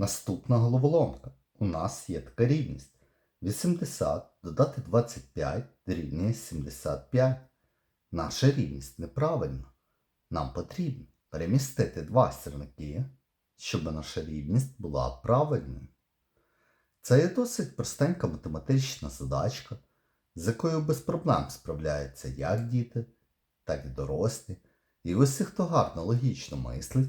Наступна головоломка. У нас є така рівність. 80 додати 25 дорівнює 75. Наша рівність неправильна. Нам потрібно перемістити два сірники, щоб наша рівність була правильною. Це є досить простенька математична задачка, з якою без проблем справляються як діти, так і дорослі. І усі, хто гарно логічно мислить,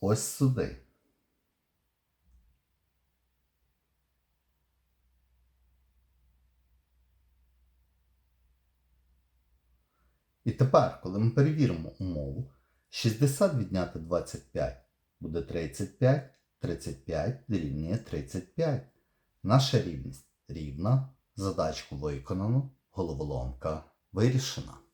Ось сюди. І тепер, коли ми перевіримо умову, 60 відняти 25 буде 35, 35 дорівнює 35. Наша рівність рівна, задачку виконано, головоломка вирішена.